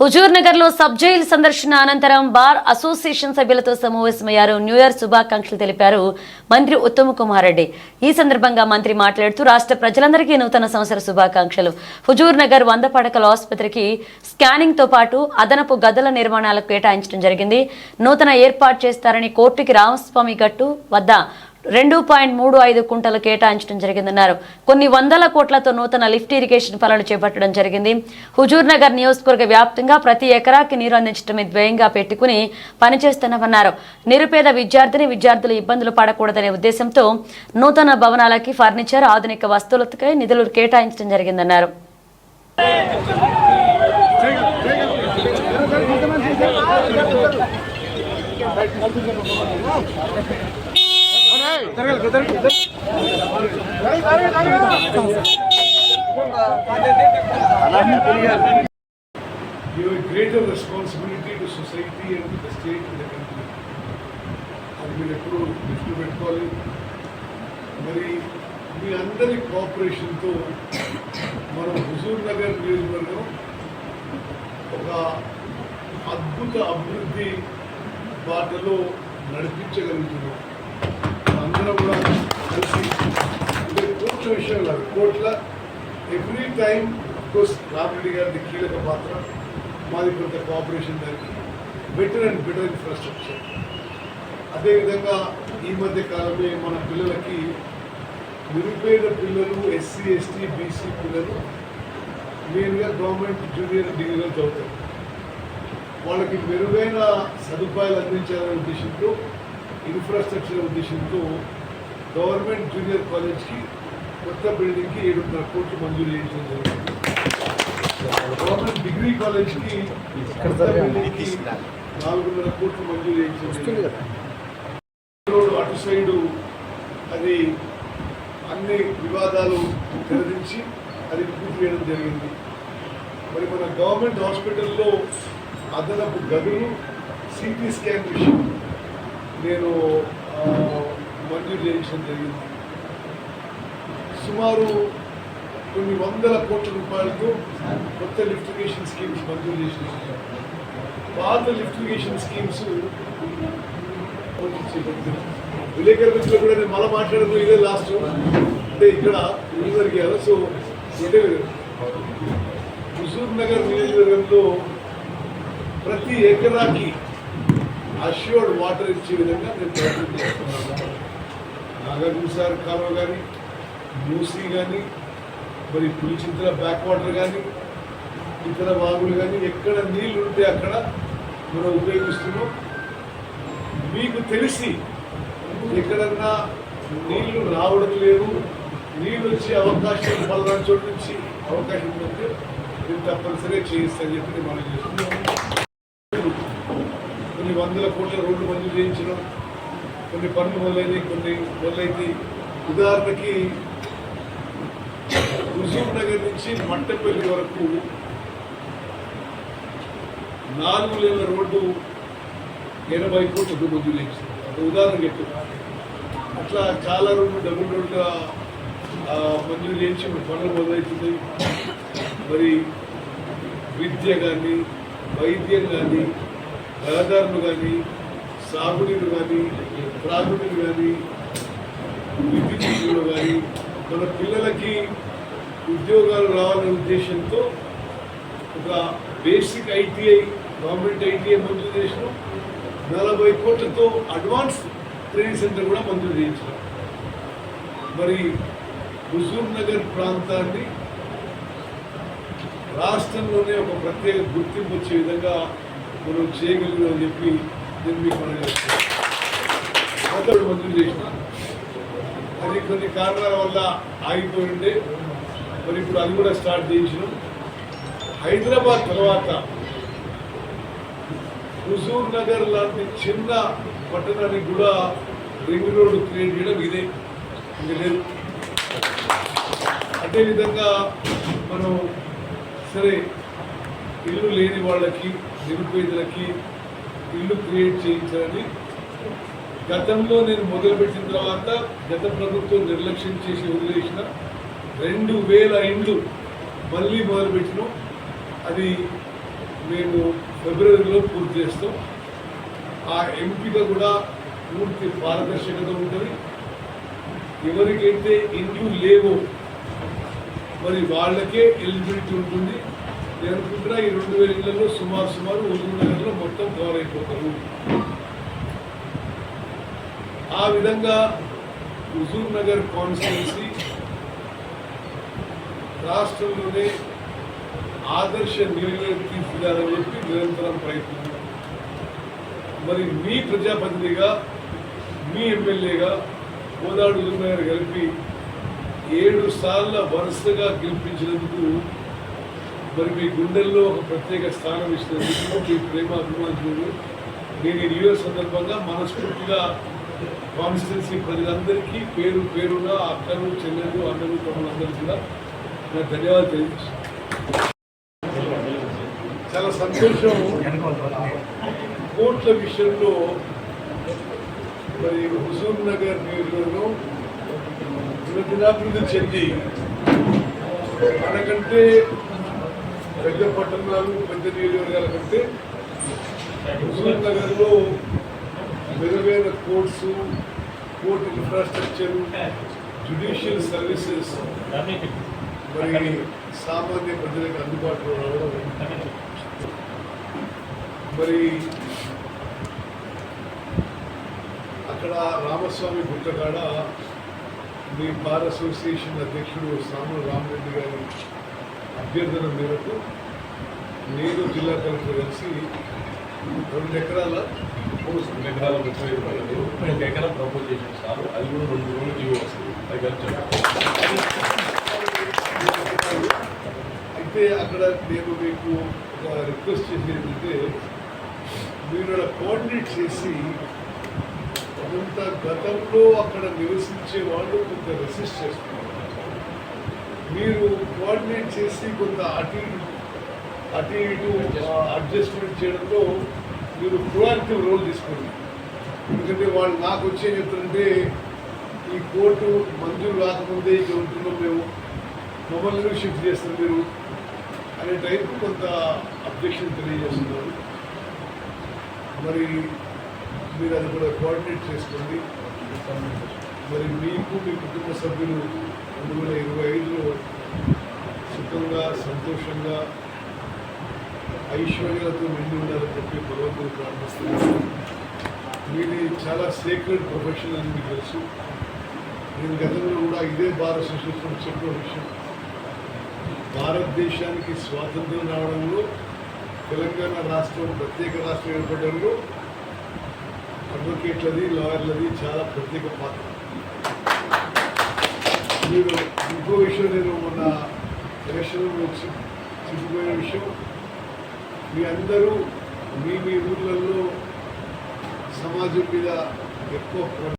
హుజూర్నగర్లో sub jail సందర్శన అనంతరం bar association సభ్యులతో సమావేశమయ్యారు. న్యూ ఇయర్ శుభాకాంక్షలు తెలిపారు మంత్రి ఉత్తమ్ కుమార్ రెడ్డి. ఈ సందర్భంగా మంత్రి మాట్లాడుతూ రాష్ట్ర ప్రజలందరికీ నూతన సంవత్సర శుభాకాంక్షలు. హుజూర్ నగర్ వంద పడకల ఆసుపత్రికి స్కానింగ్తో పాటు అదనపు గదుల నిర్మాణాలకు కేటాయించడం జరిగింది. నూతన ఏర్పాటు చేస్తారని కోర్టుకి రామస్వామి గట్టు వద్ద రెండు పాయింట్ మూడు ఐదు కుంటలు కేటాయించడం జరిగిందన్నారు. కొన్ని వందల కోట్లతో నూతన లిఫ్ట్ ఇరిగేషన్ పనులు చేపట్టడం జరిగింది. హుజూర్ నగర్ నియోజకవర్గ వ్యాప్తంగా ప్రతి ఎకరాకి నీరు అందించడమే ధ్యేయంగా పెట్టుకుని పనిచేస్తున్నామన్నారు. నిరుపేద విద్యార్థిని విద్యార్థులు ఇబ్బందులు పడకూడదనే ఉద్దేశంతో నూతన భవనాలకి ఫర్నిచర్ ఆధునిక వస్తువులకై నిధులు కేటాయించడం జరిగిందన్నారు. Give a greater responsibility to society and to the state and the country. అది మీరు ఎప్పుడు దృష్టిలో పెట్టుకోవాలి మరి మీ అందరి కోఆపరేషన్తో మనం హుజూర్ నగర్ నియోజకవర్గం ఒక అద్భుత అభివృద్ధి బాటలో నడిపించగలుగుతున్నాం అందరం కూడా కలిసి ఇది కోట్ల విషయం ఎవ్రీ టైం కోర్స్ రామిరెడ్డి గారి కీలక పాత్ర. మాది కొంత కోఆపరేషన్ దానికి. బెటర్ అండ్ బెటర్ ఇన్ఫ్రాస్ట్రక్చర్ అదేవిధంగా ఈ మధ్య కాలమే మన పిల్లలకి నిరుపేద పిల్లలు ఎస్సీ ఎస్టీ బీసీ పిల్లలు మెయిన్గా గవర్నమెంట్ జూనియర్ డిగ్రీలో చదువుతారు. వాళ్ళకి మెరుగైన సదుపాయాలు అందించాలనే ఉద్దేశంతో ఇన్ఫ్రాస్ట్రక్చర్ ఉద్దేశంతో గవర్నమెంట్ జూనియర్ కాలేజ్కి కొత్త బిల్డింగ్కి ఏడున్నర కోట్లు మంజూరు చేయించడం జరిగింది. గవర్నమెంట్ డిగ్రీ కాలేజ్కి నాలుగున్నర కోట్లు మంజూరు చేయించడం రోడ్డు అటు సైడు అది అన్ని వివాదాలు తెరదించి అది పూర్తి చేయడం జరిగింది. మరి మన గవర్నమెంట్ హాస్పిటల్లో అదనపు గదులు సిటీ స్కాన్ విషయం నేను మంజూరు చేయించడం జరిగింది. సుమారు కొన్ని వందల కోట్ల రూపాయలకు కొత్త లిఫ్టిగేషన్ స్కీమ్స్ మంజూరు చేసిన పాత లిఫ్టిగేషన్ స్కీమ్స్ విలేకరుల మిత్రులు కూడా నేను మళ్ళీ మాట్లాడుతూ ఇదే లాస్ట్ అంటే ఇక్కడ నియోజకవర్గాలు సో అంటే హుజూర్ నగర్ నియోజకవర్గంలో ప్రతి ఎకరాకి అష్యూర్డ్ వాటర్ ఇచ్చే విధంగా నేను ప్రయత్నం చేస్తున్నాను నాగార్జున సార్ కాలువ కానీ మూసీ కానీ మరి పులిచింతల బ్యాక్ వాటర్ కానీ ఇతర వాగులు కానీ ఎక్కడ నీళ్ళు ఉంటే అక్కడ మనం ఉపయోగిస్తున్నాం. మీకు తెలిసి ఎక్కడన్నా నీళ్ళు రావడం లేవు నీళ్ళు వచ్చే అవకాశం పలానా చోటు నుంచి అవకాశం ఉంటే మీరు తప్పనిసరిగా చేయిస్తాను చెప్పి మనం చేస్తున్నాం కొన్ని వందల కోట్ల రోడ్లు మంజూరు చేయించడం కొన్ని పనులు మొదలైనవి కొన్ని మొదలైంది ఉదాహరణకి హుజూర్ నగర్ నుంచి మట్టపల్లి వరకు నాలుగు లేన రోడ్డు ఎనభై కోట్లకు మంజూరు చేయించింది అది ఉదాహరణ చెప్పు. అట్లా చాలా రోడ్లు డబుల్ రోడ్లు మంజూరు చేయించి పనులు మొదలవుతుంది మరి విద్య కానీ వైద్యం కానీ రహదారులు కానీ సాగునీరు కానీ త్రాగునీరు కానీ విద్యుత్ కానీ మన పిల్లలకి ఉద్యోగాలు రావాలనే ఉద్దేశంతో ఒక బేసిక్ ఐటీఐ గవర్నమెంట్ ఐటీఐ మంజూరు చేసిన. నలభై కోట్లతో అడ్వాన్స్ ట్రైనింగ్ సెంటర్ కూడా మంజూరు చేయించినాం. మరి హుజూర్ నగర్ ప్రాంతాన్ని రాష్ట్రంలోనే ఒక ప్రత్యేక గుర్తింపు వచ్చే విధంగా మనం అని చెప్పి నేను మీకు మనం మంజూరు చేసిన. అది కొన్ని కారణాల వల్ల ఆగిపోయి ఉండే మరి ఇప్పుడు అది కూడా స్టార్ట్ చేయించినాం. హైదరాబాద్ తర్వాత హుజూర్ నగర్ లాంటి చిన్న పట్టణానికి కూడా రింగ్ రోడ్డు క్రియేట్ చేయడం ఇదే. ఇంకా లేదు. అదేవిధంగా మనం సరే ఇల్లు లేని వాళ్ళకి నిరుపేదలకి ఇల్లు క్రియేట్ చేయించాలని గతంలో నేను మొదలుపెట్టిన తర్వాత గత ప్రభుత్వం నిర్లక్ష్యం చేసి వదిలేసిన రెండు వేల ఇండ్లు మళ్ళీ మొదలుపెట్టినాం. అది మేము ఫిబ్రవరిలో పూర్తి చేస్తాం. ఆ ఎంపిక కూడా పూర్తి పారదర్శకత ఉంటుంది. ఎవరికైతే ఇండ్లు లేవో మరి వాళ్ళకే ఎలిజిబిలిటీ ఉంటుంది. నేను అనుకుంటున్నా ఈ రెండు వేల ఇళ్ళలో సుమారు సుమారు ఉదయం నగర్లో మొత్తం కవర్ అయిపోతారు. ఆ విధంగా హుజూర్ నగర్ కాన్స్టిట్యున్సీ రాష్ట్రంలోనే ఆదర్శ నియోజకవర్గం తీసుకురాలని చెప్పి నిరంతరం ప్రయత్నించారు. మరి మీ ప్రజాప్రతినిధిగా మీ ఎమ్మెల్యేగా కోదాడు నగర్ కలిపి ఏడు సార్ల వరుసగా గెలిపించినందుకు మరి మీ గుండెల్లో ఒక ప్రత్యేక స్థానం ఇచ్చినందుకు మీ ప్రేమ అభిమానులు నేను ఈ న్యూ ఇయర్ సందర్భంగా మనస్ఫూర్తిగా కాన్స్టిట్యున్సీ ప్రజలందరికీ పేరు పేరున అక్కలు చెల్లెలు అన్నలు తమ్ములందరికీ కూడా నా ధన్యవాదాలు తెలియజేస్తాను చాలా సంతోషం. కోట్ల విషయంలో మరి హుజూర్ నగర్ నియోజకవర్గం దినదినాభివృద్ధి చెంది. మనకంటే పెద్ద పట్టణాలు పెద్ద నియోజకవర్గాల కంటే హుజూర్ నగర్లో విధమైన courts court infrastructure judicial services మరి సామాన్య ప్రజలకు అందుబాటులో రావడం మరి అక్కడ రామస్వామి గుట్టకాడ మీ బార్ అసోసియేషన్ అధ్యక్షుడు సాముల రామరెడ్డి గారి అభ్యర్థన మేరకు నేను జిల్లా కలెక్టర్ కలిసి రెండు ఎకరాల రెండు ఎకరాల ముప్పై ఐదు పడలేదు ఒక ఎకరం ప్రపోజ్ చేసిన సార్. అది కూడా రెండు రోజులు జీవో వస్తుంది. అది కలిసి అయితే అక్కడ నేను మీకు ఒక రిక్వెస్ట్ చేసేది ఏంటంటే మీరు కోఆర్డినేట్ చేసి కొంత గతంలో అక్కడ నివసించే వాళ్ళు కొంత రెసిస్ట్ చేస్తున్నారు. మీరు కోఆర్డినేట్ చేసి కొంత అటు అటు ఇటు అడ్జస్ట్మెంట్ చేయడంలో మీరు ప్రొయాక్టివ్ రోల్ తీసుకోండి. ఎందుకంటే వాళ్ళు నాకు వచ్చే చెప్తుంటే ఈ కోర్టు మంజూరు కాకముందే ఇక్కడ ఉంటున్నాం మేము మమ్మల్ని షిఫ్ట్ చేస్తారు మీరు అనే టైపు కొంత అబ్జెక్షన్ తెలియజేస్తున్నారు. మరి మీరు అది కూడా కోఆర్డినేట్ చేసుకోండి. మరి మీకు మీ కుటుంబ సభ్యులు రెండు వేల ఇరవై ఐదులో సుఖంగా సంతోషంగా ఐశ్వర్యాలతో నిండి ఉండాలని చెప్పి భగవంతుడు ప్రార్థిస్తున్నాను మీది చాలా సీక్రెట్ ప్రొఫెషన్ అని మీకు తెలుసు. నేను గతంలో కూడా ఇదే భారత సృష్టిస్తున్న చెప్పిన విషయం. భారతదేశానికి స్వాతంత్రం రావడంలో తెలంగాణ రాష్ట్రం ప్రత్యేక రాష్ట్రం ఏర్పడడంలో అడ్వకేట్లది లాయర్లది చాలా ప్రత్యేక పాత్ర. మీరు ఇంకో విషయం నేను మొన్న ఎలక్షన్లో చెప్పిపోయిన విషయం. మీ అందరూ మీ మీ ఊర్లలో సమాజం మీద ఎక్కువ